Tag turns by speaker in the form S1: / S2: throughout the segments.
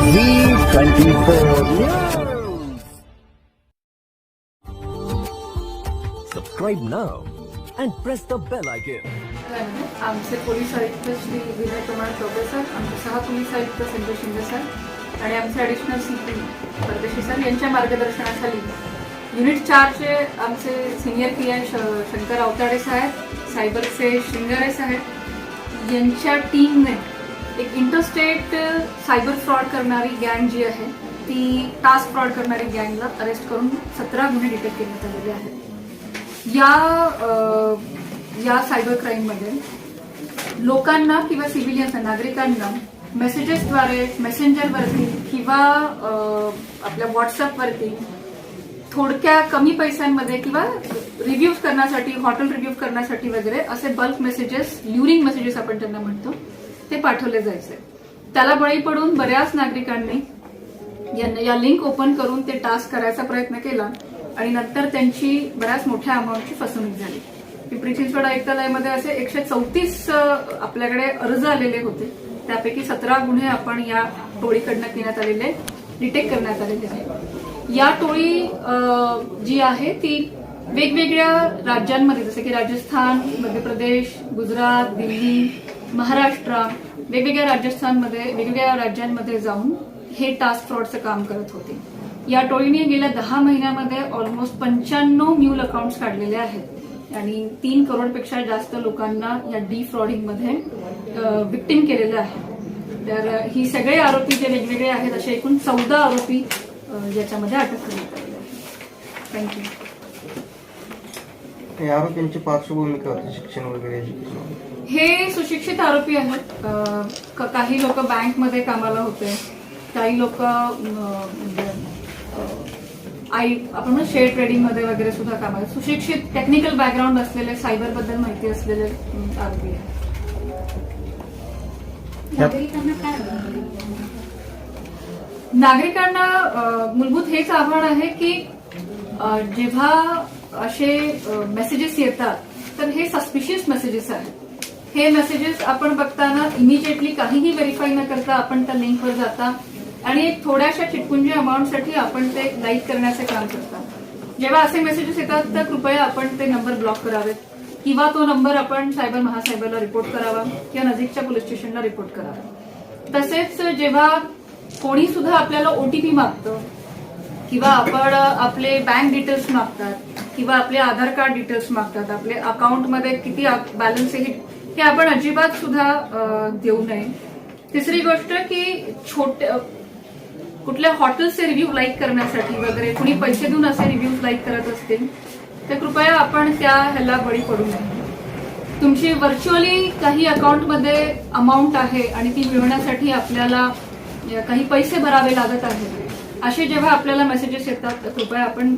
S1: Z24 News. Subscribe now and press the bell icon.
S2: आमचे police आयुक्त Shri Vinay Kumar Choubey sir आमचे सह पोलीस आयुक्त संजय शिंदे सर आणि आमचे additional C P Pardeshi sir यांच्या मार्गदर्शनाखाली युनिट चारचे आमचे senior P I Shankar Avtade साहेब सायबरचे श्रिंगारे साहेब यांच्या टीमने एक इंटरस्टेट सायबर फ्रॉड करणारी गँग जी आहे ती टास्क फ्रॉड करणारी गँगला अरेस्ट करून सतरा गुन्हे डिटेक्ट करण्यात आलेले आहेत. या uh, या सायबर क्राईममध्ये लोकांना किंवा सिव्हिलियन्सना नागरिकांना मेसेजेसद्वारे मेसेंजरवरती किंवा uh, आपल्या व्हॉट्सअपवरती थोडक्या कमी पैशांमध्ये किंवा रिव्ह्यूज करण्यासाठी हॉटेल रिव्ह्यू करण्यासाठी वगैरे असे बल्क मेसेजेस ल्युरिंग मेसेजेस आपण त्यांना म्हणतो. ते पाठवले जायचे. त्याला बळी पडून बऱ्याच नागरिकांनी यांना या लिंक ओपन करून ते टास्क करायचा प्रयत्न केला आणि नंतर त्यांची बऱ्याच मोठ्या अमाऊंटची फसवणूक झाली. पिंपरी चिंचवड आयुक्तालयामध्ये असे एकशे चौतीस आपल्याकडे अर्ज आलेले होते. त्यापैकी सतरा गुन्हे आपण या टोळीकडनं घेण्यात आलेले डिटेक्ट करण्यात आलेले आहे या टोळी जी आहे ती वेगवेगळ्या राज्यांमध्ये जसे की राजस्थान मध्य प्रदेश गुजरात दिल्ली महाराष्ट्र वेगवेगळ्या राजस्थानमध्ये वेगवेगळ्या राज्यांमध्ये जाऊन हे टास्क फ्रॉडचं काम करत होते. या टोळीने गेल्या दहा महिन्यामध्ये ऑलमोस्ट पंच्याण्णव न्यूल अकाउंट्स काढलेले आहेत. आणि तीन करोडपेक्षा जास्त लोकांना या डी फ्रॉडिंगमध्ये विक्टिम केलेलं आहे. तर ही सगळे आरोपी जे वेगवेगळे आहेत असे एकूण चौदा आरोपी याच्यामध्ये अटक करण्यात आली आहे. थँक्यू
S3: या आरोपींची पार्श्वभूमी काय होती? शिक्षण वगैरे एज्युकेशन
S2: हे सुशिक्षित आरोपी आहेत. अ, क- काही लोक बँकमध्ये कामाला होते. काही लोक म्हणजे आई आपण म्हणू शेअर ट्रेडिंगमध्ये वगैरे सुद्धा कामाला सुशिक्षित टेक्निकल बॅकग्राऊंड असलेले सायबरबद्दल माहिती असलेले आरोपी आहेत.
S4: नागरिकांना काय आव्हान?
S2: नागरिकांना अ, मूलभूत हेच आव्हान आहे की अ, जेव्हा असे मेसेजेस येतात. तर हे सस्पिशियस मेसेजेस आहेत. हे मेसेजेस आपण बघताना इमिजिएटली काहीही व्हेरीफाय न करता आपण त्या लिंकवर जाता आणि एक थोड्याशा चिटकुंजी अमाऊंटसाठी आपण ते लाईक करण्याचे काम करता. जेव्हा असे मेसेजेस येतात तर कृपया आपण ते नंबर ब्लॉक करावेत. किंवा तो नंबर आपण सायबर महासायबरला रिपोर्ट करावा किंवा नजीकच्या पोलीस स्टेशनला रिपोर्ट करावा. तसेच जेव्हा कोणी सुद्धा आपल्याला ओटीपी मागतं किंवा आपण आपले बँक डिटेल्स मागतात किंवा आपले आधार कार्ड डिटेल्स मागतात आपले अकाउंटमध्ये किती बॅलन्स आहे हे आपण अजिबात सुद्धा देऊ नये. तिसरी गोष्ट की छोटे कुठल्या हॉटेल्सचे रिव्ह्यू लाईक करण्यासाठी वगैरे कुणी पैसे देऊन असे रिव्ह्यूज लाईक करत असतील तर कृपया आपण त्या ह्याला बळी पडू नये. तुमची व्हर्च्युअली काही अकाउंटमध्ये अमाऊंट आहे आणि ती मिळवण्यासाठी आपल्याला काही पैसे भरावे लागत आहेत असे जेव्हा आपल्याला मेसेजेस येतात तर कृपया आपण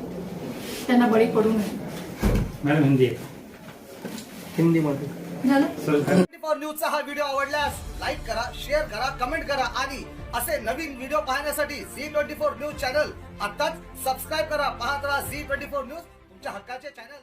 S2: त्यांना बळी पडू नये.
S5: मॅडम हिंदी
S3: हिंदीमध्ये.
S2: झालं?
S6: ट्वेंटी फोर न्यूजचा हा व्हिडिओ आवडल्यास लाईक करा शेअर करा कमेंट करा आणि असे नवीन व्हिडिओ पाहण्यासाठी Zee twenty four news channel आताच सबस्क्राईब करा. पाहत राहा झी ट्वेंटी फोर न्यूज तुमच्या हक्काचे चॅनल